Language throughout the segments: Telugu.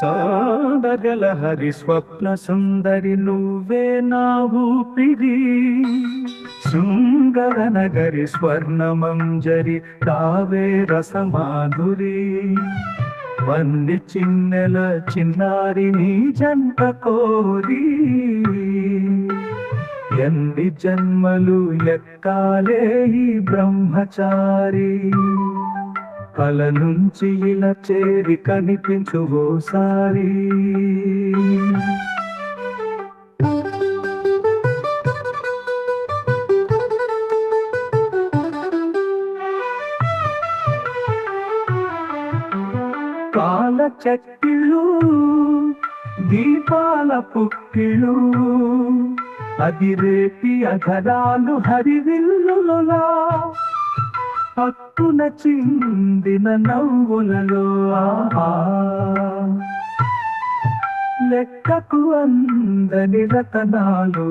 సౌందర్యలహరి స్వప్న సుందరి నువ్వే నా ఊపిరి. శృంగర నగరి స్వర్ణమంజరి తావే రసమాధురి. వంది చిన్నెల చిన్నారి నీ జంట కోరి. ఎన్ని జన్మలు ఎక్కాలే ఈ బ్రహ్మచారి. కల నుంచి ఇలా చేరి కనిపించు ఓసారి. కాల చెట్టిలు దీపాల పుక్కిళ్ళు అదిరేపి అఘరాలు హరివిల్లులా హక్కున చిందిన నవ్వులలో ఆహా. లెక్కకు అందని రతనాలు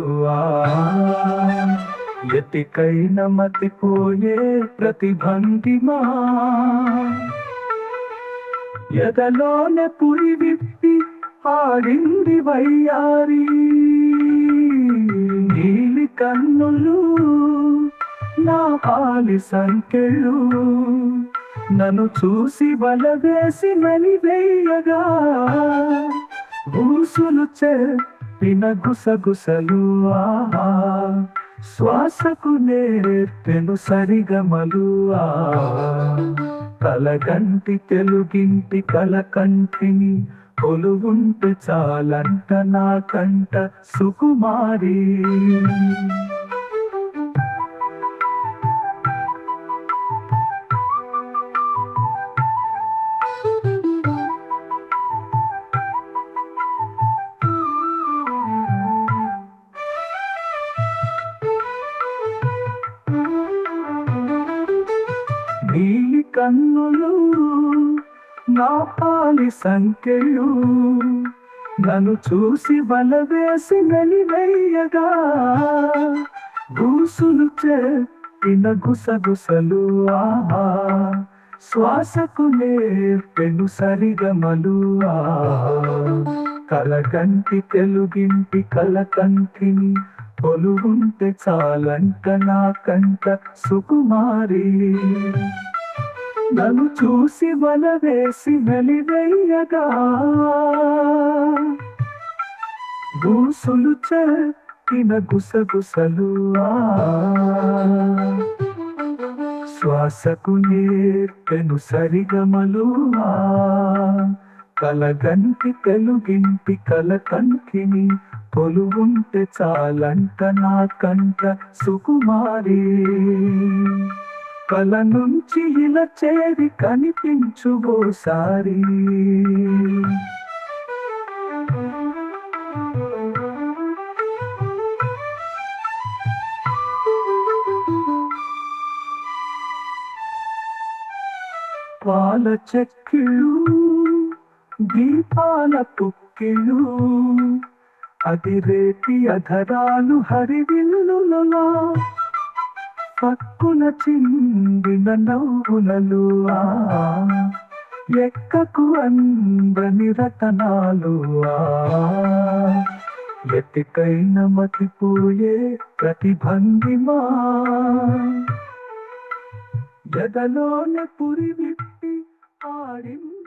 ఎతికైన మతిపోయే ప్రతిభంగిమా ఎదలోనే పురి విప్పి ఆడింది వయ్యారి. నీలి కన్నులు నా పాలి సంకెళ్ళు. నన్ను చూసి బలవేసి నలివేయగా. ఊసులు చెప్పిన గుసగుసలు ఆహా శ్వాసకు నేర్పెను సరిగమలు ఆ. కలగంటి తెలుగింటి కలకంటిని కొలువుంటే చాలంట నా కంట సుకుమారి. కన్నులు నా పాలి సంఖ్యలు. నన్ను చూసి బలవేసి నలివేయగా గూసులు చెప్పిన గుసగుసలు ఆహా. శ్వాసకు నేర్పెను సరిగమలు ఆ కలకంటి తెలుగింటి కలకంటిని పొలుగుంటే చాలంట నా కంట సుకుమారి. నన్ను చూసి వల వేసి వెలివేయగా. గూసులు చెప్పిన గుసగుసలు ఆ. శ్వాసకు నేర్పెను సరిగమలు ఆ. కలగంటి తెలుగింటి కలకంటిని పొలువుంటే చాలంట నా కంట సుకుమారి. కల నుంచి ఇలా చేరి కనిపించుబోసారి పాల చెక్కిళ్ళు దీపాల పుక్కిళ్ళు అది అధరాలు హరివిల్లులలా పక్కున చిందిన నవ్వులలు. ఎక్కకు అందని రతనాలు. ఆ ఎతికైన మతిపోయే ప్రతిభంగిమా. జగలోన పురి విప్పి ఆడింది